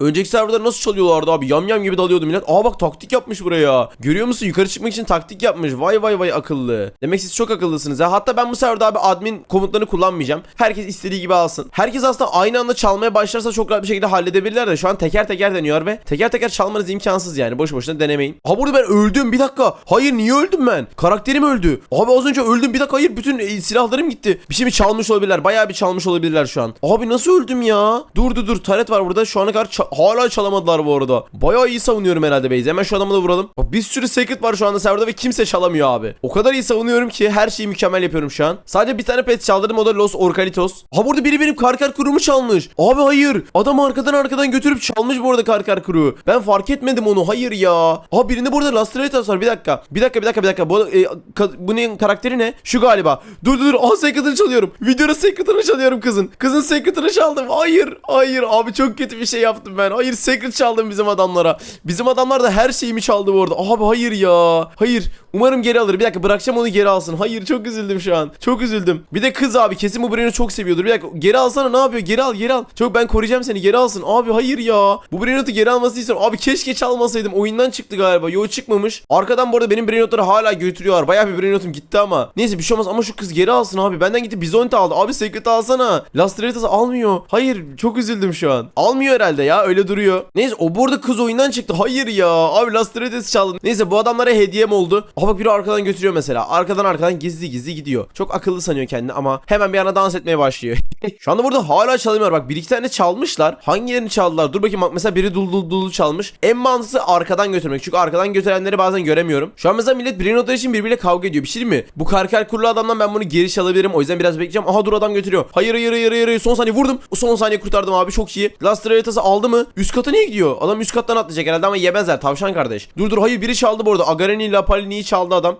Önceki serverda nasıl çalıyorlardı abi? Yam yam gibi dalıyordu millet. Aa bak taktik yapmış buraya. Görüyor musun? Yukarı çıkmak için taktik yapmış. Vay vay vay akıllı. Demek siz çok akıllısınız ha. Hatta ben bu serverda abi admin komutlarını kullanmayacağım. Herkes istediği gibi alsın. Herkes aslında aynı anda çalmaya başlarsa çok rahat bir şekilde halledebilirler de şu an teker teker deniyor ve teker teker çalmanız imkansız yani. Boş boşuna denemeyin. Ha burada ben öldüm bir dakika. Hayır niye öldüm ben? Karakterim öldü. Abi az önce öldüm bir dakika hayır bütün e, silahlarım gitti. Bir şey mi çalmış olabilirler? Bayağı bir çalmış olabilirler şu an. Abi nasıl öldüm ya? Dur dur dur taret var burada. Şu ana kadar hala çalamadılar bu arada. Bayağı iyi savunuyorum herhalde Beyzi. Hemen şu adamı da vuralım. Bir sürü secret var şu anda serverda ve kimse çalamıyor abi. O kadar iyi savunuyorum ki her şeyi mükemmel yapıyorum şu an. Sadece bir tane pet çaldırdım o da Los Orcalitos. Ha burada biri benim karkar kurumu çalmış. Abi hayır. Adam arkadan arkadan götürüp çalmış bu arada karkar kuru. Ben fark etmedim onu. Hayır ya. Ha birinde burada Lastratus var. Bir dakika. Bir dakika bir dakika bir dakika. Bu, e, ka- bunun karakteri ne? Şu galiba. Dur dur dur. Aha secret'ını çalıyorum. Videoda secret'ını çalıyorum kızın. Kızın secret'ını çaldım. Hayır. Hayır. Abi çok kötü bir şey yaptım ben. Hayır secret çaldım bizim adamlara. Bizim adamlar da her şeyimi çaldı bu arada. Abi hayır ya. Hayır. Umarım geri alır. Bir dakika bırakacağım onu geri alsın. Hayır çok üzüldüm şu an. Çok üzüldüm. Bir de kız abi kesin bu Brain'i çok seviyordur. Bir dakika geri alsana ne yapıyor? Geri al geri al. Çok ben koruyacağım seni geri alsın. Abi hayır ya. Bu Brain'i geri alması istiyorum. Abi keşke çalmasaydım. Oyundan çıktı galiba. Yo çıkmamış. Arkadan bu arada benim Brain'otları hala götürüyorlar. Bayağı bir Brain'otum gitti ama. Neyse bir şey olmaz ama şu kız geri alsın abi. Benden gitti Bizonte aldı. Abi Secret alsana. Lastratus almıyor. Hayır çok üzüldüm şu an. Almıyor herhalde ya. Öyle duruyor. Neyse o burada kız oyundan çıktı. Hayır ya. Abi Last Traces çaldı. Neyse bu adamlara hediyem oldu. Aa bak biri arkadan götürüyor mesela. Arkadan arkadan gizli gizli gidiyor. Çok akıllı sanıyor kendini ama hemen bir yana dans etmeye başlıyor. [LAUGHS] Şu anda burada hala çalmıyor. Bak bir iki tane çalmışlar. Hangilerini çaldılar? Dur bakayım bak mesela biri dul dul dul çalmış. En mantıklısı arkadan götürmek. Çünkü arkadan götürenleri bazen göremiyorum. Şu an mesela millet brain notları için birbiriyle kavga ediyor. Bir şey mi? Bu karker kurulu adamdan ben bunu geri çalabilirim. O yüzden biraz bekleyeceğim. Aha dur adam götürüyor. Hayır hayır hayır hayır. Son saniye vurdum. O son saniye kurtardım abi çok iyi. Last Travetas'ı aldı mı? Üst kata niye gidiyor? Adam üst kattan atlayacak herhalde ama yemezler. Tavşan kardeş. Dur dur hayır biri çaldı bu arada. Agarini Lapalini'yi çaldı adam.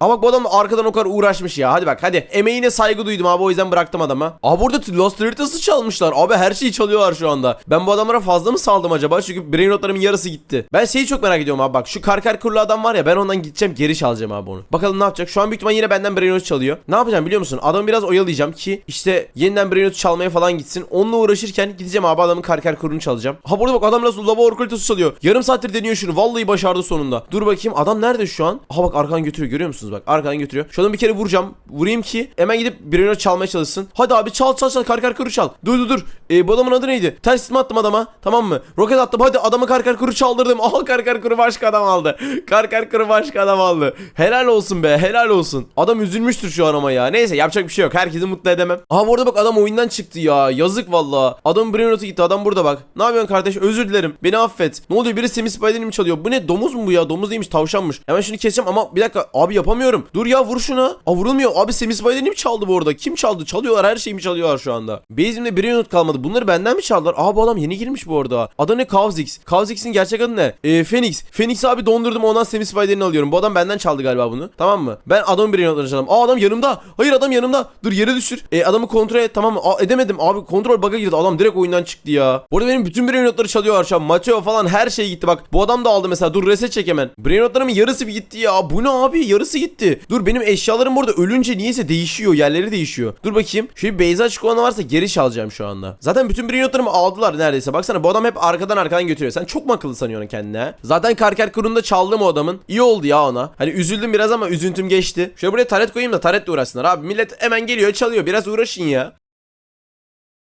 Ama bak bu adam arkadan o kadar uğraşmış ya. Hadi bak hadi. Emeğine saygı duydum abi o yüzden bıraktım adamı. Abi burada Lost Heritas'ı çalmışlar. Abi her şeyi çalıyorlar şu anda. Ben bu adamlara fazla mı saldım acaba? Çünkü brain notlarımın yarısı gitti. Ben şeyi çok merak ediyorum abi bak. Şu karkar kurulu adam var ya ben ondan gideceğim geri çalacağım abi onu. Bakalım ne yapacak? Şu an büyük ihtimal yine benden brain not çalıyor. Ne yapacağım biliyor musun? Adamı biraz oyalayacağım ki işte yeniden brain not çalmaya falan gitsin. Onunla uğraşırken gideceğim abi adamın karkar kurunu çalacağım. Ha burada bak adam nasıl lava orkulitosu çalıyor. Yarım saattir deniyor şunu. Vallahi başardı sonunda. Dur bakayım adam nerede şu an? Aha bak arkadan götürüyor görüyor musunuz bak arkadan götürüyor. Şu adamı bir kere vuracağım. Vurayım ki hemen gidip birini çalmaya çalışsın. Hadi abi çal çal çal kar kar kuru çal. Dur dur dur. Ee, bu adamın adı neydi? Ters mi attım adama? Tamam mı? Roket attım. Hadi adamı kar kar kuru çaldırdım. [LAUGHS] Aha kar kar kuru başka adam aldı. Kar kar kuru başka adam aldı. Helal olsun be helal olsun. Adam üzülmüştür şu an ama ya. Neyse yapacak bir şey yok. Herkesi mutlu edemem. Aha bu arada bak adam oyundan çıktı ya. Yazık valla. Adamın brain notu gitti. Adam burada bak. Ne yapıyorsun kardeş? Özür dilerim. Beni affet. Ne oluyor? Biri Semi Spider'ini mi çalıyor? Bu ne? Domuz mu bu ya? Domuz değilmiş. Tavşanmış. Hemen şunu keseceğim ama bir dakika. Abi yapamıyorum. Dur ya vur şuna. Aa vurulmuyor. Abi Semi Spider'ini mi çaldı bu arada? Kim çaldı? Çalıyorlar. Her şeyi mi çalıyorlar şu anda? Base'imde brain not kalmadı. Bunları benden mi çaldılar? Aa bu adam yeni girmiş bu arada. Adı ne? Kavzix. Kavzix'in gerçek adı ne? Ee, Phoenix. Phoenix abi dondurdum. Ondan Semi Spider'ini alıyorum. Bu adam benden çaldı galiba bunu. Tamam mı? Ben adamın brain notlarını çaldım. Aa adam yanımda. Hayır adam yanımda. Dur yere düşür. E, adamı kontrol et. Tamam mı? Aa, edemedim. Abi kontrol bug'a girdi. Adam direkt oyundan çıktı ya. Bu arada benim bütün brain notları çalıyorlar şu an. Mateo falan her şey gitti bak. Bu adam da aldı mesela. Dur reset çek hemen. Brain notlarımın yarısı bir gitti ya. Bu ne abi? Yarısı gitti. Dur benim eşyalarım burada ölünce niyeyse değişiyor. Yerleri değişiyor. Dur bakayım. Bir base açık olanı varsa geri çalacağım şu anda. Zaten bütün brain notlarımı aldılar neredeyse. Baksana bu adam hep arkadan arkadan götürüyor. Sen çok mu akıllı sanıyorsun kendine? Zaten Karker kurunda çaldım o adamın. İyi oldu ya ona. Hani üzüldüm biraz ama üzüntüm geçti. Şöyle buraya taret koyayım da taretle uğraşsınlar abi. Millet hemen geliyor çalıyor. Biraz uğraşın ya.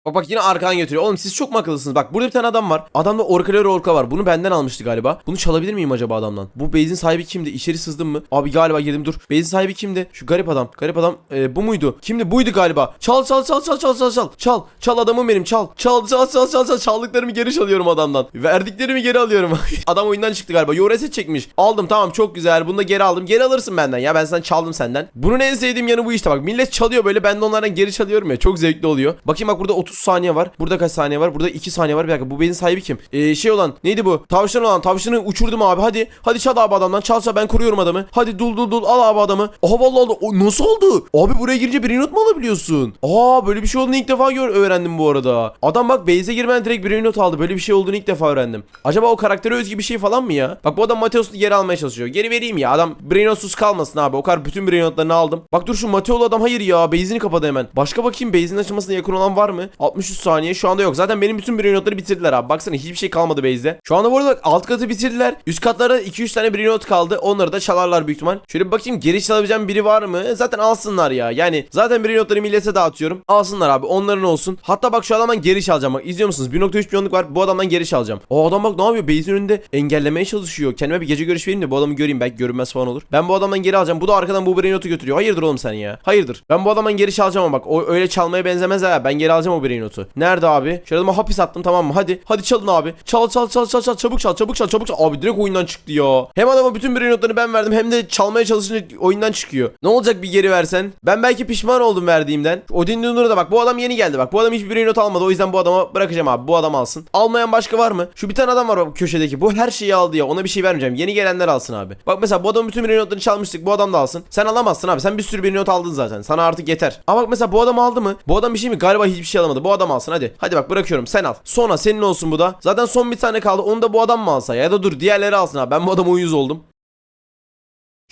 Bak bak yine arkadan götürüyor. Oğlum siz çok mu akıllısınız? Bak burada bir tane adam var. Adamda orkaları orka var. Bunu benden almıştı galiba. Bunu çalabilir miyim acaba adamdan? Bu base'in sahibi kimdi? İçeri sızdım mı? Abi galiba girdim dur. Base'in sahibi kimdi? Şu garip adam. Garip adam e, bu muydu? Kimdi? Buydu galiba. Çal çal çal çal çal çal çal. Çal. Çal adamım benim çal. Çal çal çal çal çal. Çaldıklarımı geri çalıyorum adamdan. Verdiklerimi geri alıyorum. [LAUGHS] adam oyundan çıktı galiba. Yo reset çekmiş. Aldım tamam çok güzel. Bunu da geri aldım. Geri alırsın benden ya. Ben sana çaldım senden. Bunun en sevdiğim yanı bu işte bak. Millet çalıyor böyle. Ben de onlardan geri çalıyorum ya. Çok zevkli oluyor. Bakayım bak burada 30 saniye var. Burada kaç saniye var? Burada 2 saniye var. Bir dakika. Bu benim sahibi kim? Ee, şey olan neydi bu? Tavşan olan. Tavşanı uçurdum abi. Hadi. Hadi çal abi adamdan. Çal çal ben koruyorum adamı. Hadi dul dul dul al abi adamı. Aha vallahi oldu. O, nasıl oldu? Abi buraya girince bir not mu alabiliyorsun? Aa böyle bir şey olduğunu ilk defa gör öğrendim bu arada. Adam bak base'e girmeden direkt bir not aldı. Böyle bir şey olduğunu ilk defa öğrendim. Acaba o karaktere özgü bir şey falan mı ya? Bak bu adam Mateos'u geri almaya çalışıyor. Geri vereyim ya. Adam Brainotsuz kalmasın abi. O kadar bütün Brainotlarını aldım. Bak dur şu Mateo'lu adam hayır ya. Base'ini kapadı hemen. Başka bakayım base'in açılmasına yakın olan var mı? 63 saniye şu anda yok. Zaten benim bütün Brainotları bitirdiler abi. Baksana hiçbir şey kalmadı base'de. Şu anda bu arada alt katı bitirdiler. Üst katlarda 2-3 tane Brainot kaldı. Onları da çalarlar büyük ihtimal. Şöyle bir bakayım geri çalabileceğim biri var mı? Zaten alsınlar ya. Yani zaten Brainotları millete dağıtıyorum. Alsınlar abi. Onların olsun. Hatta bak şu adamdan geri çalacağım. Bak izliyor musunuz? 1.3 milyonluk var. Bu adamdan geri çalacağım. O adam bak ne yapıyor? Base'in önünde engellemeye çalışıyor. Kendime bir gece görüş vereyim de bu adamı göreyim. Belki görünmez falan olur. Ben bu adamdan geri alacağım. Bu da arkadan bu Brainot'u götürüyor. Hayırdır oğlum sen ya? Hayırdır. Ben bu adamdan geri çalacağım ama bak o öyle çalmaya benzemez ha. Ben geri alacağım o Brainot'u. Nerede abi? Şöyle adama hapis attım tamam mı? Hadi. Hadi çalın abi. Çal çal çal çal çal çabuk çal çabuk çal çabuk çal. Abi direkt oyundan çıktı ya. Hem adama bütün Brainot'ları ben verdim hem de çalmaya çalışınca oyundan çıkıyor. Ne olacak bir geri versen? Ben belki pişman oldum verdiğimden. Odin Dunur'a da bak bu adam yeni geldi bak. Bu adam hiçbir Brainot almadı. O yüzden bu adama bırakacağım abi. Bu adam alsın. Almayan başka var mı? Şu bir tane adam var bak köşedeki. Bu her şeyi aldı ya. Ona bir şey vermeyeceğim. Yeni gelenler alsın abi. Bak mesela bu adamın bütün Brainot'larını çalmıştık. Bu adam da alsın. Sen alamazsın abi. Sen bir sürü Brainot aldın zaten. Sana artık yeter. Ama bak mesela bu adam aldı mı? Bu adam bir şey mi? Galiba hiçbir şey alamadı. Bu adam alsın hadi. Hadi bak bırakıyorum. Sen al. Sonra senin olsun bu da. Zaten son bir tane kaldı. Onu da bu adam mı alsa? Ya da dur diğerleri alsın abi. Ben bu adama uyuz oldum.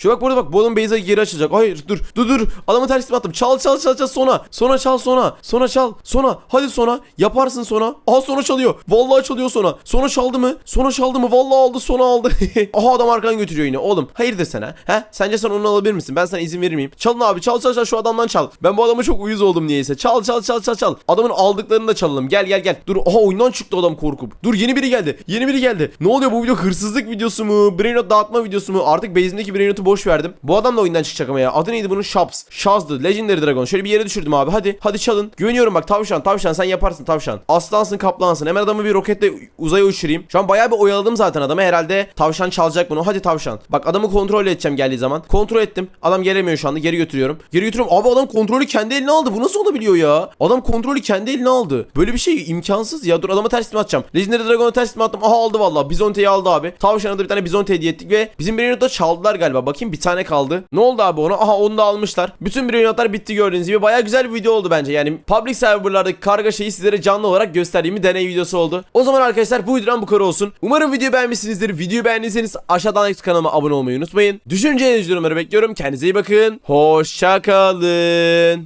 Şu bak burada bak bu adamın base'e geri açılacak. Hayır dur dur dur. Adamı ters mi attım? Çal çal çal çal sona. Sona çal sona. Sona çal. Sona. Hadi sona. Yaparsın sona. Aha sona çalıyor. Vallahi çalıyor sona. Sona çaldı mı? Sona çaldı mı? Vallahi aldı sona aldı. [LAUGHS] Aha adam arkadan götürüyor yine. Oğlum hayırdır sana? He? Sence sen onu alabilir misin? Ben sana izin verir? Çalın abi çal çal çal şu adamdan çal. Ben bu adama çok uyuz oldum niyeyse. Çal çal çal çal çal. Adamın aldıklarını da çalalım. Gel gel gel. Dur aha oyundan çıktı adam korkup. Dur yeni biri geldi. Yeni biri geldi. Ne oluyor bu video hırsızlık videosu mu? Brainrot dağıtma videosu mu? Artık base'imdeki Brainrot'u boş verdim. Bu adam da oyundan çıkacak ama ya. Adı neydi bunun? Shops. Shaz'dı. Legendary Dragon. Şöyle bir yere düşürdüm abi. Hadi. Hadi çalın. Güveniyorum bak tavşan. Tavşan sen yaparsın tavşan. Aslansın kaplansın. Hemen adamı bir roketle uzaya uçurayım. Şu an bayağı bir oyaladım zaten adamı. Herhalde tavşan çalacak bunu. Hadi tavşan. Bak adamı kontrol edeceğim geldiği zaman. Kontrol ettim. Adam gelemiyor şu anda. Geri götürüyorum. Geri götürüyorum. Abi adam kontrolü kendi eline aldı. Bu nasıl olabiliyor ya? Adam kontrolü kendi eline aldı. Böyle bir şey imkansız ya. Dur adama ters mi atacağım? Legendary Dragon'a ters mi attım? Aha aldı valla. Bizonte'yi aldı abi. Tavşana da bir tane Bizonte hediye ettik ve bizim Brainrot'ta çaldılar galiba. Bakayım bir tane kaldı. Ne oldu abi ona? Aha onu da almışlar. Bütün Brainrot'lar bitti gördüğünüz gibi. Baya güzel bir video oldu bence. Yani public serverlardaki karga şeyi sizlere canlı olarak gösterdiğim deney videosu oldu. O zaman arkadaşlar bu videodan bu kadar olsun. Umarım videoyu beğenmişsinizdir. Videoyu beğendiyseniz aşağıdan Alex kanalıma abone olmayı unutmayın. Düşüncelerinizi yorumlara bekliyorum. Kendinize iyi bakın. Hoşçakalın.